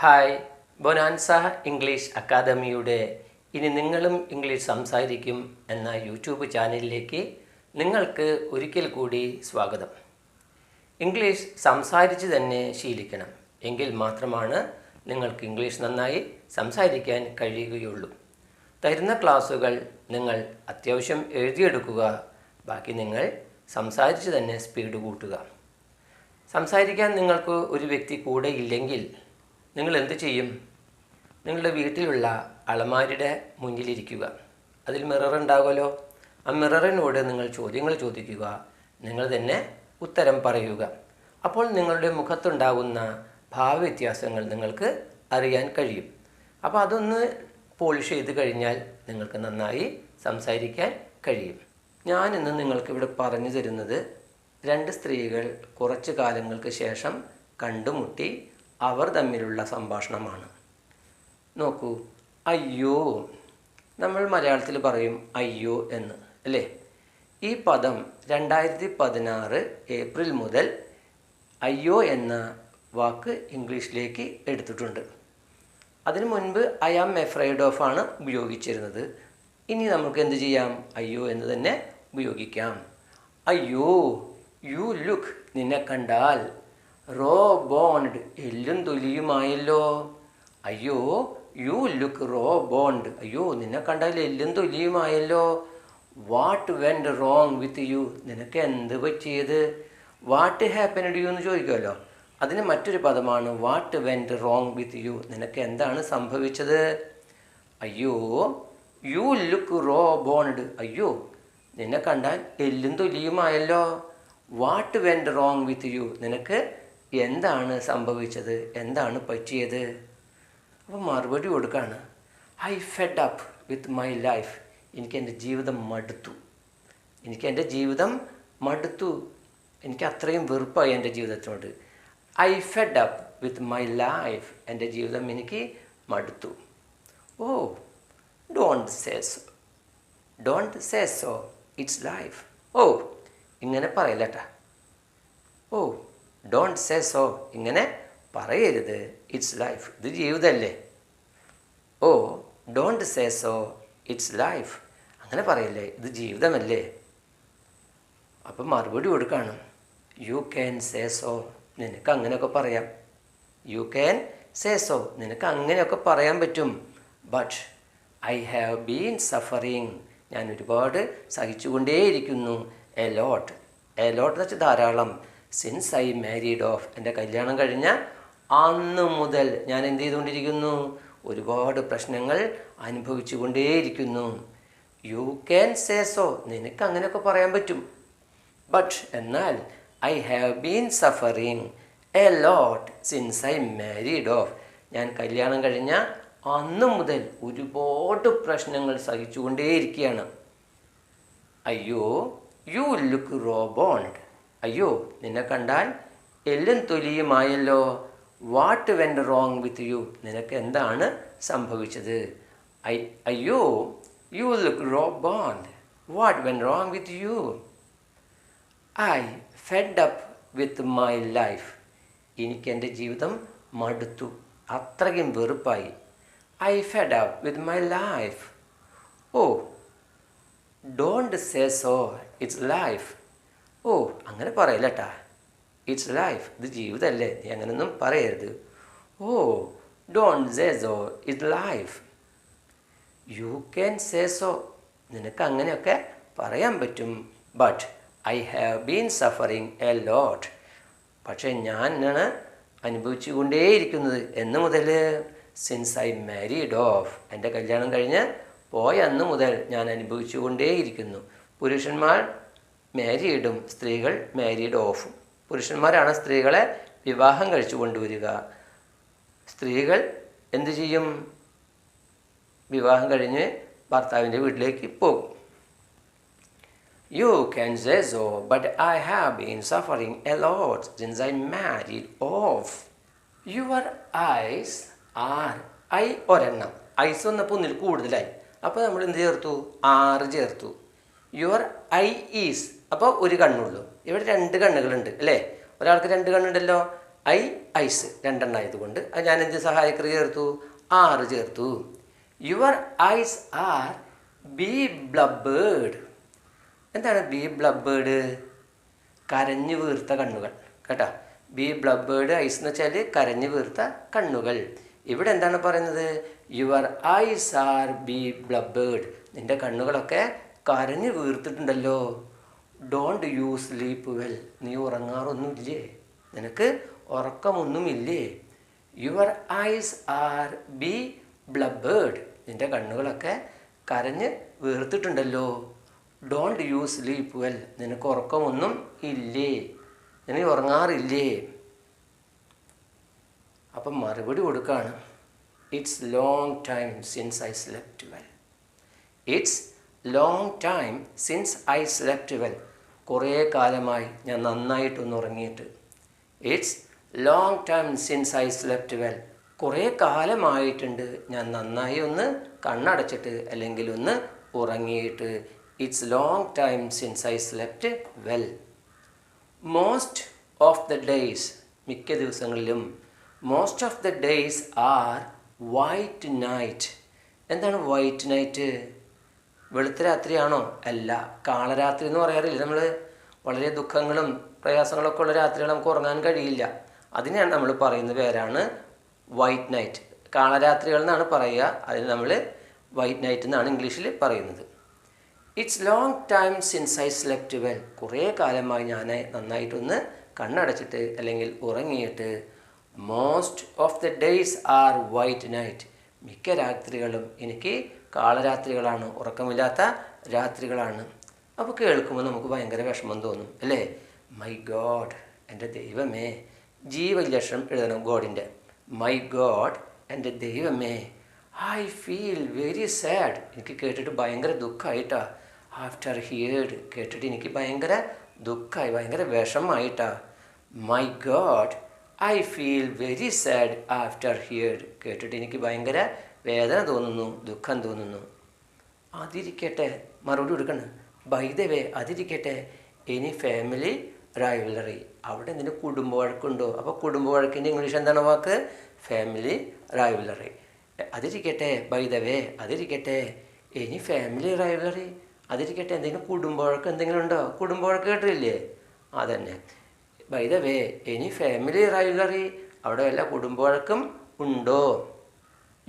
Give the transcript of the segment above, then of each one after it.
Hi bonanza English അക്കാദമിയുടെ ഇനി നിങ്ങളും ഇംഗ്ലീഷ് സംസാരിക്കും എന്ന യൂട്യൂബ് ചാനലിലേക്ക് നിങ്ങൾക്ക് ഒരിക്കൽ കൂടി സ്വാഗതം. ഇംഗ്ലീഷ് സംസാരിച്ച് തന്നെ ശീലിക്കണം. എങ്കിൽ മാത്രമാണ് നിങ്ങൾക്ക് ഇംഗ്ലീഷ് നന്നായി സംസാരിക്കാൻ കഴിയുകയുള്ളൂ. തരുന്ന ക്ലാസ്സുകൾ നിങ്ങൾ അത്യാവശ്യം എഴുതിയെടുക്കുക. ബാക്കി നിങ്ങൾ സംസാരിച്ച് തന്നെ സ്പീഡ് കൂട്ടുക. സംസാരിക്കാൻ നിങ്ങൾക്ക് ഒരു വ്യക്തി കൂടെ ഇല്ലെങ്കിൽ നിങ്ങൾ എന്ത് ചെയ്യും? നിങ്ങളുടെ വീട്ടിലുള്ള അളമാരുടെ മുന്നിലിരിക്കുക. അതിൽ മിറർ ഉണ്ടാകുമല്ലോ. ആ മിററിനോട് നിങ്ങൾ ചോദ്യങ്ങൾ ചോദിക്കുക. നിങ്ങൾ തന്നെ ഉത്തരം പറയുക. അപ്പോൾ നിങ്ങളുടെ മുഖത്തുണ്ടാകുന്ന ഭാവവ്യത്യാസങ്ങൾ നിങ്ങൾക്ക് അറിയാൻ കഴിയും. അപ്പോൾ അതൊന്ന് പോളിഷ് ചെയ്ത് കഴിഞ്ഞാൽ നിങ്ങൾക്ക് നന്നായി സംസാരിക്കാൻ കഴിയും. ഞാനിന്ന് നിങ്ങൾക്ക് ഇവിടെ പറഞ്ഞു തരുന്നത് രണ്ട് സ്ത്രീകൾ കുറച്ച് കാലങ്ങൾക്ക് ശേഷം കണ്ടുമുട്ടി അവർ തമ്മിലുള്ള സംഭാഷണമാണ്. നോക്കൂ അയ്യോ നമ്മൾ മലയാളത്തിൽ പറയും അയ്യോ എന്ന് അല്ലേ? ഈ പദം രണ്ടായിരത്തി പതിനാറ് ഏപ്രിൽ മുതൽ അയ്യോ എന്ന വാക്ക് ഇംഗ്ലീഷിലേക്ക് എടുത്തിട്ടുണ്ട്. അതിനു മുൻപ് ഐ ആം എഫ്രൈഡ് ഓഫ് ആണ് ഉപയോഗിച്ചിരുന്നത്. ഇനി നമുക്ക് എന്ത് ചെയ്യാം? അയ്യോ എന്ന് തന്നെ ഉപയോഗിക്കാം. അയ്യോ യു ലുക്ക് നിന്നെ കണ്ടാൽ റോ ബോണ്ട് എല്ലും തൊലിയുമായല്ലോ. അയ്യോ യു ലുക്ക് റോ ബോണ്ട്. അയ്യോ നിന്നെ കണ്ടാൽ എല്ലും തൊലിയുമായല്ലോ. What went wrong with you? നിനക്ക് എന്ത് പറ്റിയത്? വാട്ട് ഹാപ്പനഡ് യു എന്ന് ചോദിക്കുമല്ലോ. അതിന് മറ്റൊരു പദമാണ് what went wrong with you. നിനക്ക് എന്താണ് സംഭവിച്ചത്? അയ്യോ യു ലുക്ക് റോ ബോണ്ട്. അയ്യോ നിന്നെ കണ്ടാൽ എല്ലും തൊലിയുമായല്ലോ. What went wrong with you? നിനക്ക് എന്താണ് സംഭവിച്ചത്? എന്താണ് പറ്റിയത്? അപ്പോൾ മറുപടി കൊടുക്കുകയാണ് I fed up with my life എനിക്ക് എന്റെ ജീവിതം മടുത്തു. എനിക്ക് എന്റെ ജീവിതം മടുത്തു. എനിക്ക് അത്രയും വെറുപ്പായി എന്റെ ജീവിതത്തിനോട്. I fed up with my life എന്റെ ജീവിതം എനിക്ക് മടുത്തു. ഓ don't say so don't say so it's life oh ഇങ്ങനെ പറയില്ല കേട്ടാ ഓ ഡോണ്ട് സേ സോ ഇങ്ങനെ പറയരുത്. ഇറ്റ്സ് ലൈഫ് ഇത് ജീവിതമല്ലേ ഓ don't say so it's life അങ്ങനെ പറയല്ലേ? ഇത് ജീവിതമല്ലേ? അപ്പം മറുപടി കൊടുക്കുകയാണ് യു ക്യാൻ സേ സോ നിനക്ക് അങ്ങനെയൊക്കെ പറയാം. യു ക്യാൻ സേ സോ നിനക്ക് അങ്ങനെയൊക്കെ പറയാൻ പറ്റും. But I have been suffering ഞാൻ ഒരുപാട് സഹിച്ചുകൊണ്ടേയിരിക്കുന്നു. എ ലോട്ട് എ ലോട്ട് എന്ന് വെച്ചാൽ ധാരാളം. സിൻസ് ഐ മാരീഡ് ഓഫ് എന്റെ കല്യാണം കഴിഞ്ഞ അന്ന് മുതൽ ഞാൻ എന്ത് ചെയ്തുകൊണ്ടിരിക്കുന്നു? ഒരുപാട് പ്രശ്നങ്ങൾ അനുഭവിച്ചു കൊണ്ടേയിരിക്കുന്നു യു ക്യാൻ സേ സോ നിനക്ക് അങ്ങനെയൊക്കെ പറയാൻ പറ്റും. ബട്ട് എന്നാൽ I have been suffering a lot since I married off ഞാൻ കല്യാണം കഴിഞ്ഞ അന്ന് മുതൽ ഒരുപാട് പ്രശ്നങ്ങൾ സഹിച്ചുകൊണ്ടേയിരിക്കുകയാണ്. അയ്യോ യു ലുക്ക് റോബോണ്ട് അയ്യോ നിന്നെ കണ്ടാൽ എല്ലും തൊലിയുമായല്ലോ. What went wrong with you നിനക്ക് എന്താണ് സംഭവിച്ചത്? അയ്യോ you look rawboned what went wrong with you I fed up with my life എനിക്ക് എന്റെ ജീവിതം മടുത്തു. അത്രയും വെറുപ്പായി. I fed up with my life oh don't say so it's life oh അങ്ങനെ പറയില്ലട്ടാ ഇറ്റ്സ് ലൈഫ് ഇത് ജീവിതമല്ലേ നീ അങ്ങനെയൊന്നും പറയരുത്. ഓ don't say so it life you can say so നിനക്ക് അങ്ങനെയൊക്കെ പറയാൻ പറ്റും. But I have been suffering a lot പക്ഷേ ഞാനാണ് അനുഭവിച്ചു കൊണ്ടേയിരിക്കുന്നത് എന്ന് മുതൽ സിൻസ് ഐ മാരീഡ് ഓഫ് എന്റെ കല്യാണം കഴിഞ്ഞ് പോയ അന്ന് മുതൽ ഞാൻ അനുഭവിച്ചു കൊണ്ടേയിരിക്കുന്നു പുരുഷന്മാർ മാരീഡും സ്ത്രീകൾ മാരീഡ് ഓഫും പുരുഷന്മാരാണ് സ്ത്രീകളെ വിവാഹം കഴിച്ചു കൊണ്ടുവരിക. സ്ത്രീകൾ എന്തു ചെയ്യും? വിവാഹം കഴിഞ്ഞ് ഭർത്താവിന്റെ വീട്ടിലേക്ക് പോകും. You can say so but I have been suffering a lot since I married off your eyes are I ഒരെണ്ണം. ഐസ് വന്നപ്പോൾ ഒന്നിൽ കൂടുതലായി. അപ്പോൾ നമ്മൾ എന്ത് ചേർത്തു? ആറ് ചേർത്തു. യുവർ ഐ ഈസ് അപ്പോൾ ഒരു കണ്ണുള്ളൂ. ഇവിടെ രണ്ട് കണ്ണുകളുണ്ട് അല്ലേ? ഒരാൾക്ക് രണ്ട് കണ്ണുണ്ടല്ലോ. ഐ ഐസ് രണ്ടെണ്ണം ആയതുകൊണ്ട് അത് ഞാൻ എന്ത് സഹായക്രിയ ചേർത്തു? ആറ് ചേർത്തു. Your eyes are be blubbered എന്താണ് ബി ബ്ലബേഡ് കരഞ്ഞു വീർത്ത കണ്ണുകൾ കേട്ടോ? ബി ബ്ലബേഡ് ഐസ് എന്ന് വെച്ചാൽ കരഞ്ഞു വീർത്ത കണ്ണുകൾ. ഇവിടെ എന്താണ് പറയുന്നത്? Your eyes are be blubbered നിന്റെ കണ്ണുകളൊക്കെ കരഞ്ഞു വീർത്തിട്ടുണ്ടല്ലോ. ഡോണ്ട് യു സ്ലീപ്പ് വെൽ നീ ഉറങ്ങാറൊന്നുമില്ലേ? നിനക്ക് ഉറക്കമൊന്നുമില്ലേ? Your eyes are be blubbered നിന്റെ കണ്ണുകളൊക്കെ കരഞ്ഞ് വീർത്തിട്ടുണ്ടല്ലോ. ഡോണ്ട് യു സ്ലീപ്പ് വെൽ നിനക്ക് ഉറക്കമൊന്നും ഇല്ലേ? നിനക്ക് ഉറങ്ങാറില്ലേ? അപ്പം മറുപടി കൊടുക്കുകയാണ് it's long time since I slept well it's long time since I slept well കുറേ കാലമായി ഞാൻ നന്നായിട്ടൊന്ന് ഉറങ്ങിയിട്ട്. It's long time since I slept well കുറേ കാലമായിട്ടുണ്ട് ഞാൻ നന്നായി ഒന്ന് കണ്ണടച്ചിട്ട് അല്ലെങ്കിൽ ഒന്ന് ഉറങ്ങിയിട്ട്. It's long time since I slept well most of the days മിക്ക ദിവസങ്ങളിലും most of the days are white night എന്താണ് വൈറ്റ് നൈറ്റ് വെളുത്ത രാത്രിയാണോ? അല്ല. കാളരാത്രി എന്ന് പറയാറില്ല. നമ്മൾ വളരെ ദുഃഖങ്ങളും പ്രയാസങ്ങളൊക്കെ ഉള്ള രാത്രികൾ നമുക്ക് ഉറങ്ങാൻ കഴിയില്ല. അതിനാണ് നമ്മൾ പറയുന്ന പേരാണ് വൈറ്റ് നൈറ്റ് കാളരാത്രികൾ എന്നാണ് പറയുക. അതിന് നമ്മൾ വൈറ്റ് നൈറ്റ് എന്നാണ് ഇംഗ്ലീഷിൽ പറയുന്നത്. It's long time since I slept well കുറേ കാലമായി ഞാൻ നന്നായിട്ടൊന്ന് കണ്ണടച്ചിട്ട് അല്ലെങ്കിൽ ഉറങ്ങിയിട്ട് most of the days are white night മിക്ക രാത്രികളും എനിക്ക് കാളരാത്രികളാണ്. ഉറക്കമില്ലാത്ത രാത്രികളാണ്. അപ്പോൾ കേൾക്കുമ്പോൾ നമുക്ക് ഭയങ്കര വിഷമം തോന്നും അല്ലേ? മൈ ഗോഡ് എന്റെ ദൈവമേ. ജീവലക്ഷണം എഴുതണം ഗോഡിന്റെ. മൈ ഗോഡ് എന്റെ ദൈവമേ. ഐ ഫീൽ വെരി സാഡ് എനിക്ക് കേട്ടിട്ട് ഭയങ്കര ദുഃഖമായിട്ടാ ആഫ്റ്റർ ഹിയേർഡ് കേട്ടിട്ട് എനിക്ക് ഭയങ്കര ദുഃഖമായി ഭയങ്കര വിഷമമായിട്ടാ my god I feel very sad after heard കേട്ടിട്ട് എനിക്ക് ഭയങ്കര വേദന തോന്നുന്നു ദുഃഖം തോന്നുന്നു. അതിരിക്കട്ടെ മറുപടി കൊടുക്കണം. ബൈദവേ അതിരിക്കട്ടെ എനി ഫാമിലി റൈവലറി അവിടെ എന്തിനു കുടുംബ വഴക്കുണ്ടോ? അപ്പോൾ കുടുംബ വഴക്കിന്റെ ഇംഗ്ലീഷ് എന്താണ് വാക്ക്? ഫാമിലി റൈവലറി അതിരിക്കട്ടെ ബൈദവേ അതിരിക്കട്ടെ എനി ഫാമിലി റൈവലറി അതിരിക്കട്ടെ എന്തെങ്കിലും കുടുംബ വഴക്ക് എന്തെങ്കിലും ഉണ്ടോ? കുടുംബ വഴക്ക് കേട്ടില്ലേ അതന്നെ. By way any family rivalry അവിടെ എല്ലാ കുടുംബ വഴക്കും ഉണ്ടോ?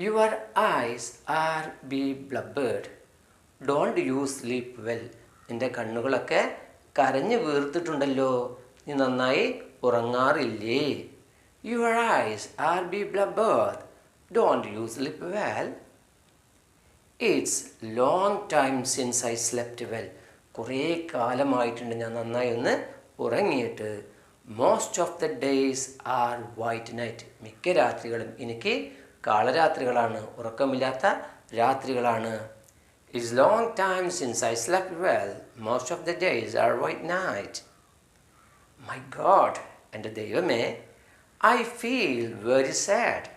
Your eyes are be blubbered. Don't you sleep well. നിന്റെ കണ്ണുകളൊക്കെ കരഞ്ഞു വീർത്തിട്ടുണ്ടല്ലോ. നീ നന്നായി ഉറങ്ങാറില്ലേ? Your eyes are be blubbered don't you sleep well it's long time since I slept well കുറേ കാലമായിട്ടുണ്ട് ഞാൻ നന്നായി ഒന്ന് ഉറങ്ങിയിട്ട്. Most of the days are white night മിക്ക രാത്രികളും എനിക്ക് കാളരാത്രികളാണ്. ഉറക്കമില്ലാത്ത രാത്രികളാണ്. It's long time since I slept well most of the days are white night my god എന്റെ ദൈവമേ ഐ ഫീൽ വെരി സാഡ്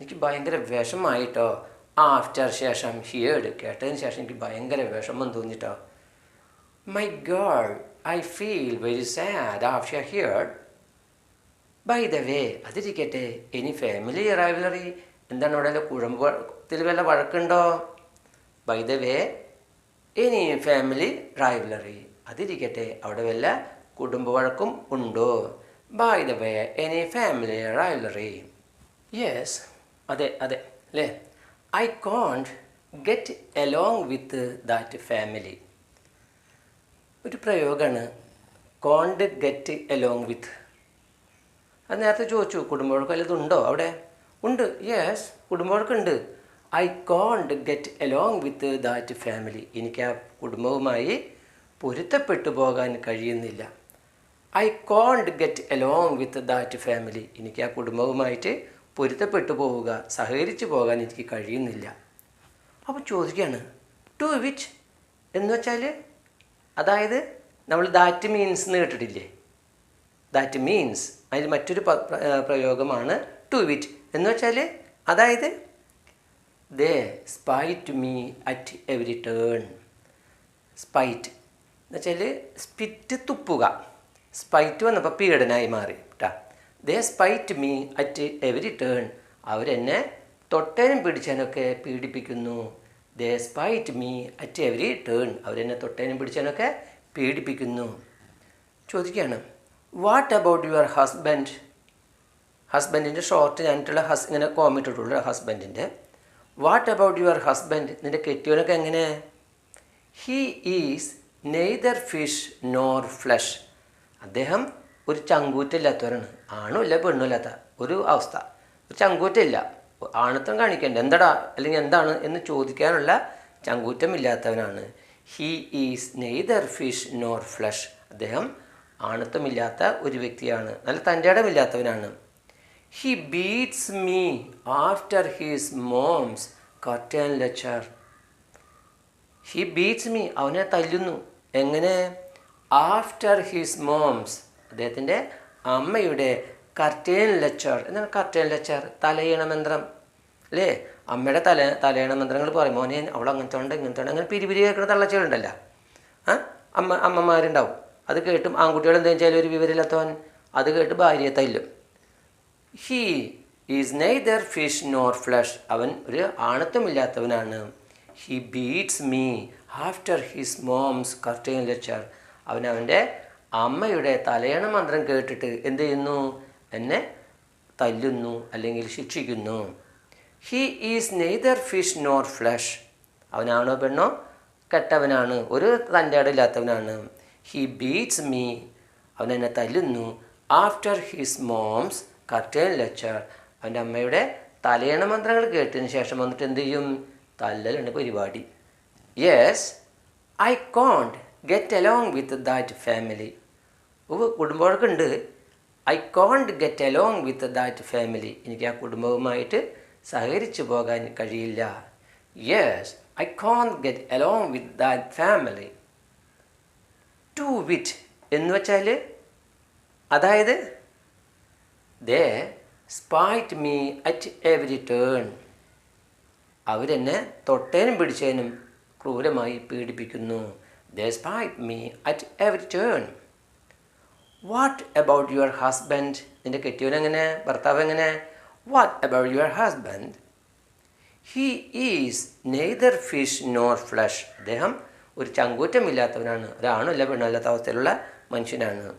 എനിക്ക് ഭയങ്കര വിഷമായിട്ടോ? ആഫ്റ്റർ ശേഷം ഹിയേഡ് കേട്ടതിന് ശേഷം എനിക്ക് ഭയങ്കര വിഷമം തോന്നിട്ടോ? My girl I feel very sad after heard by the way അതിരിക്കട്ടെ ഇനി ഫാമിലി റൈവലറി എന്താണ് അവിടെ കുഴമ്പത്തിൽ വല്ല വഴക്കുണ്ടോ? ബൈ ദ വേ ഇനി ഫാമിലി റൈവലറി അതിരിക്കട്ടെ അവിടെ വല്ല കുടുംബ വഴക്കും ഉണ്ടോ? By the way any family rivalry yes അതെ അതെ അല്ലേ? I can't get along with that family ഒരു പ്രയോഗമാണ് കോണ്ട് ഗെറ്റ് എലോങ് വിത്ത് അത് നേരത്തെ ചോദിച്ചു കുടുംബവഴക്കം വല്ലതുണ്ടോ അവിടെ ഉണ്ട്. Yes കുടുംബവഴക്കുണ്ട് I can't get along with that family എനിക്ക് ആ കുടുംബവുമായി പൊരുത്തപ്പെട്ടു പോകാൻ കഴിയുന്നില്ല. I can't get along with that family എനിക്ക് ആ കുടുംബവുമായിട്ട് പൊരുത്തപ്പെട്ടു പോവുക സഹകരിച്ചു പോകാൻ എനിക്ക് കഴിയുന്നില്ല. അപ്പോൾ ചോദിക്കുകയാണ് ടു വിച്ച് എന്ന് വെച്ചാൽ അതായത് നമ്മൾ ദാറ്റ് മീൻസ് എന്ന് കേട്ടിട്ടില്ലേ? ദാറ്റ് മീൻസ് അതിൽ മറ്റൊരു പ്രയോഗമാണ് ടു വിറ്റ് എന്ന് വെച്ചാൽ അതായത് they spite me at every turn spite എന്ന് വെച്ചാൽ സ്പിറ്റ് തുപ്പുക. സ്പൈറ്റ് വന്നപ്പോൾ പീഡനായി മാറി കേട്ടാ they spite me at every turn അവരെന്നെ തൊട്ടേനും പിടിച്ചാനൊക്കെ പീഡിപ്പിക്കുന്നു. They spite me at every turn അവരെന്നെ തൊട്ടേനും പിടിച്ചാനൊക്കെ പീഡിപ്പിക്കുന്നു. ചോദിക്കുകയാണ് വാട്ട് അബൌട്ട് യുവർ ഹസ്ബൻഡ് ഹസ്ബൻഡിന്റെ ഷോർട്ട് ഞാനിട്ടുള്ള ഹസ് ഇങ്ങനെ കോമിട്ടിട്ടുള്ള ഹസ്ബൻഡിന്റെ വാട്ട് അബൌട്ട് യുവർ ഹസ്ബൻഡ് നിന്റെ കെട്ടിയവനൊക്കെ എങ്ങനെ? He is neither fish nor flush അദ്ദേഹം ഒരു ചങ്കൂറ്റില്ലാത്തവരാണ്. ആണും ഇല്ല പെണ്ണും ഇല്ലാത്ത ഒരു അവസ്ഥ. ഒരു ചങ്കൂറ്റില്ല ആണത്തം കാണിക്കേണ്ട. എന്തടാ? അല്ലെങ്കിൽ എന്താണ്? എന്ന് ചോദിക്കാനുള്ള ചങ്കൂറ്റമില്ലാത്തവനാണ്. He is neither fish nor flush അദ്ദേഹം ആണത്വമില്ലാത്ത ഒരു വ്യക്തിയാണ്. നല്ല തന്റെ ഇടമില്ലാത്തവനാണ് he beats me after his mom's curtain lecture he beats me അവനെ തല്ലുന്നു. എങ്ങനെ? ആഫ്റ്റർ ഹീസ് മോംസ് അദ്ദേഹത്തിന്റെ അമ്മയുടെ കർട്ടേൻ ലെച്ചർ എന്താണ് കർട്ടേൻ ലെച്ചർ തലയണ മന്ത്രം. അല്ലേ? അമ്മയുടെ തല തലയണ മന്ത്രങ്ങൾ പറയും. മോനെ അവൾ അങ്ങനത്തെ ഉണ്ട് ഇങ്ങനത്തെ ഉണ്ട്. അങ്ങനെ പിരി പിരി കേൾക്കുന്ന തള്ളച്ചുകളുണ്ടല്ലോ ആ? അമ്മ അമ്മമാരുണ്ടാവും. അത് കേട്ടും ആൺകുട്ടികൾ എന്താ വെച്ചാൽ ഒരു വിവരമില്ലാത്തവൻ അത് കേട്ട് ഭാര്യയെ തല്ലും. He is neither fish nor flush അവൻ ഒരു ആണത്വമില്ലാത്തവനാണ്. He beats me after his mom's curtain lecture അവൻ അവന്റെ അമ്മയുടെ തലയണ മന്ത്രം കേട്ടിട്ട് എന്ത് ചെയ്യുന്നു? എന്നെ തല്ലുന്നു അല്ലെങ്കിൽ ശിക്ഷിക്കുന്നു. He is neither fish nor flush അവനാണോ പെണ്ണോ? കെട്ടവനാണ്. ഒരു തന്റെ ഇടയില്ലാത്തവനാണ് ഹി ബീറ്റ്സ് മീ അവൻ എന്നെ തല്ലുന്നു after his mom's curtain lecture അവന്റെ അമ്മയുടെ തലയണ മന്ത്രങ്ങൾ കേട്ടതിന് ശേഷം വന്നിട്ട് എന്ത് ചെയ്യും? തല്ലലുണ്ട് പരിപാടി yes I can't get along with that family ഓ കുടുംബമൊക്കെ ഉണ്ട് I can't get along with that family എനിക്ക് ആ കുടുംബവുമായിട്ട് സഹകരിച്ചു പോകാൻ കഴിയില്ല. Yes I can't get along with that family to wit എന്ന് വെച്ചാൽ അതായത് they spite me at every turn അവരെന്നെ തൊട്ടേനും പിടിച്ചേനും ക്രൂരമായി പീഡിപ്പിക്കുന്നു. They spite me at every turn what about your husband നിന്റെ കെട്ടിയവനെങ്ങനെ ഭർത്താവ് എങ്ങനെ? What about your husband he is neither fish nor flush അദ്ദേഹം ഒരു ചങ്കൂറ്റമില്ലാത്തവനാണ്. ഒരാണല്ല പെണ്ണല്ലാത്ത അവസ്ഥയിലുള്ള മനുഷ്യനാണ്.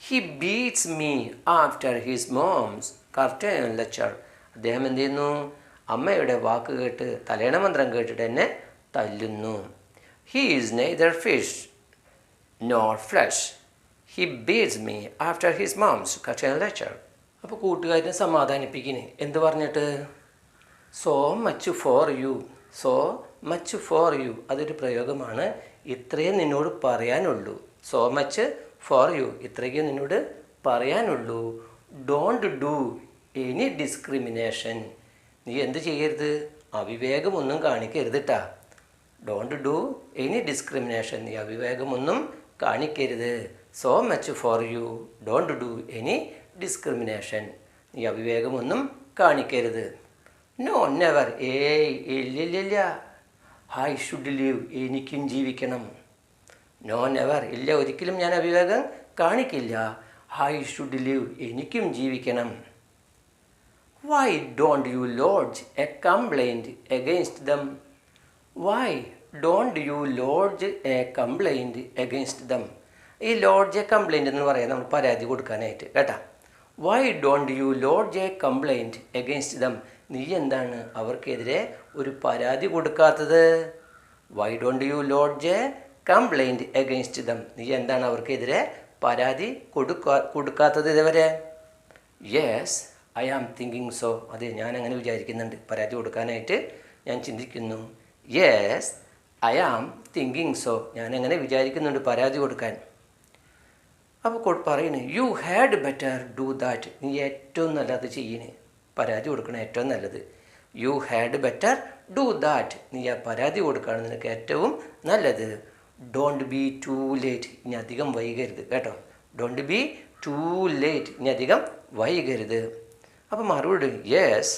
He beats me after his mom's correct lecture അദ്ദേഹം എന്ത് ചെയ്യുന്നു? അമ്മയുടെ വാക്ക് കേട്ട് തലേണ മന്ത്രം കേട്ടിട്ട് എന്നെ തല്ലുന്നു. He is neither fish nor flesh he beats me after his moms correct lecture അപ്പോൾ കൂട്ടുകാരനെ സമാധാനിപ്പിക്കുന്നേ എന്ത് പറഞ്ഞിട്ട്? So much for you so much for you അതൊരു പ്രയോഗമാണ്. ഇത്രയും നിന്നോട് പറയാനുള്ളൂ. സോ മച്ച് ഫോർ യു ഇത്രയ്ക്ക് നിന്നോട് പറയാനുള്ളൂ. ഡോണ്ട് ഡു എനി ഡിസ്ക്രിമിനേഷൻ നീ എന്ത് ചെയ്യരുത്? അവിവേകമൊന്നും കാണിക്കരുത് കേട്ടാ ഡോണ്ട് ഡു എനി ഡിസ്ക്രിമിനേഷൻ നീ അവിവേകമൊന്നും കാണിക്കരുത്. So much for you don't do any discrimination നീ അവിവേകമൊന്നും കാണിക്കരുത്. നോ നെവർ ഏയ് ഇല്ലില്ലില്ല. ഐ ഷുഡ് ലീവ് എനിക്കും ജീവിക്കണം. നോ നെവർ ഇല്ല ഒരിക്കലും ഞാൻ അവിവേകം കാണിക്കില്ല. ഐ ഷുഡ് ലീവ് എനിക്കും ജീവിക്കണം. Why don't you lodge a complaint against them why don't you lodge a complaint against them ഈ ലോഡ്ജ് എ കംപ്ലൈന്റ് എന്ന് പറയാം നമ്മൾ പരാതി കൊടുക്കാനായിട്ട് കേട്ടാ? Why don't you lodge a complaint against them നീ എന്താണ് അവർക്കെതിരെ ഒരു പരാതി കൊടുക്കാത്തത്? Why don't you lodge a complaint against them നീ എന്താണ് അവർക്കെതിരെ പരാതി കൊടുക്കാ കൊടുക്കാത്തത് ഇതുവരെ? Yes I am thinking so അതെ ഞാൻ അങ്ങനെ വിചാരിക്കുന്നുണ്ട്. പരാതി കൊടുക്കാനായിട്ട് ഞാൻ ചിന്തിക്കുന്നു. Yes I am thinking so ഞാൻ അങ്ങനെ വിചാരിക്കുന്നുണ്ട് പരാതി കൊടുക്കാൻ. അപ്പോൾ പറയുന്നു you had better do that നീ ഏറ്റവും നല്ലത് ചെയ്യണേ. പരാതി കൊടുക്കണം ഏറ്റവും നല്ലത്. You had better do that നീ ആ പരാതി കൊടുക്കുകയാണ് നിനക്ക് ഏറ്റവും നല്ലത്. ഡോണ്ട് ബി ടു ലേറ്റ് ഇനി അധികം വൈകരുത്. കേട്ടോ? ഡോണ്ട് ബി ടു ലേറ്റ് ഇനി അധികം വൈകരുത്. അപ്പോൾ മറുപടി യെസ്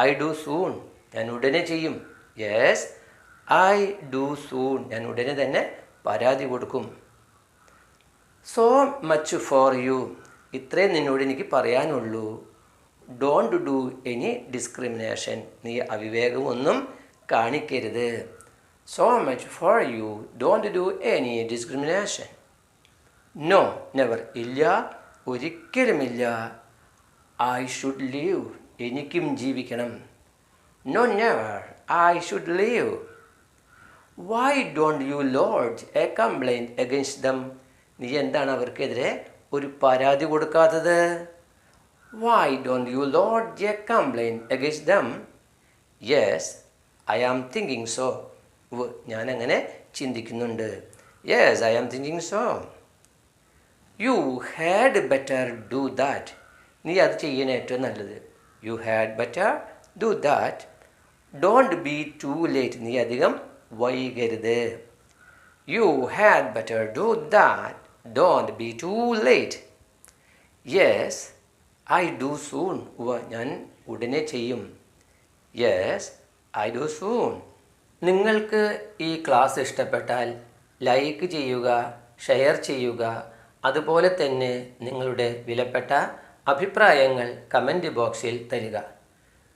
ഐ ഡു സൂൺ ഞാൻ ഉടനെ ചെയ്യും. യെസ് ഐ ഡു സൂൺ ഞാൻ ഉടനെ തന്നെ പരാതി കൊടുക്കും. സോ മച്ച് ഫോർ യു ഇത്രയും നിന്നോട് എനിക്ക് പറയാനുള്ളൂ. ഡോണ്ട് ഡു എനി ഡിസ്ക്രിമിനേഷൻ നീ അവിവേകമൊന്നും കാണിക്കരുത്. So much for you don't do any discrimination no never ഇല്ല ഒരിക്കലുമില്ല. ഐ ഷുഡ് ലീവ് എനിക്കും ജീവിക്കണം. No never I should leave why don't you lodge a complaint against them നീ എന്താണ് അവർക്കെതിരെ ഒരു പരാതി കൊടുക്കാത്തത്? Why you, Lord, lodge complain against them? Yes, I I am thinking so അങ്ങനെ ചിന്തിക്കുന്നുണ്ട്. Yes I am thinking so you had better do that നീ അത് ചെയ്യണ ഏറ്റവും നല്ലത്. You had better do that don't be too late നീ അധികം വൈകരുത്. You had better do that don't be too late yes I do soon ഉവ ഞാൻ ഉടനെ ചെയ്യും. യെസ് ഐ ഡു സൂൺ നിങ്ങൾക്ക് ഈ ക്ലാസ് ഇഷ്ടപ്പെട്ടാൽ ലൈക്ക് ചെയ്യുക ഷെയർ ചെയ്യുക. അതുപോലെ തന്നെ നിങ്ങളുടെ വിലപ്പെട്ട അഭിപ്രായങ്ങൾ കമന്റ് ബോക്സിൽ തരിക.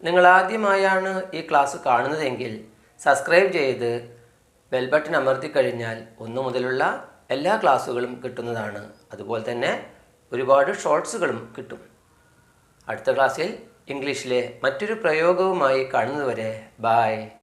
നിങ്ങൾ ആദ്യമായാണ് ഈ ക്ലാസ് കാണുന്നതെങ്കിൽ സബ്സ്ക്രൈബ് ചെയ്ത് ബെൽ ബട്ടൺ അമർത്തി കഴിഞ്ഞാൽ ഒന്നു മുതലുള്ള എല്ലാ ക്ലാസ്സുകളും കിട്ടുന്നതാണ്. അതുപോലെ തന്നെ ഒരുപാട് ഷോർട്സുകളും കിട്ടും. അടുത്ത ക്ലാസ്സിൽ ഇംഗ്ലീഷിലെ മറ്റൊരു പ്രയോഗവുമായി കാണുന്നതുവരെ ബായ്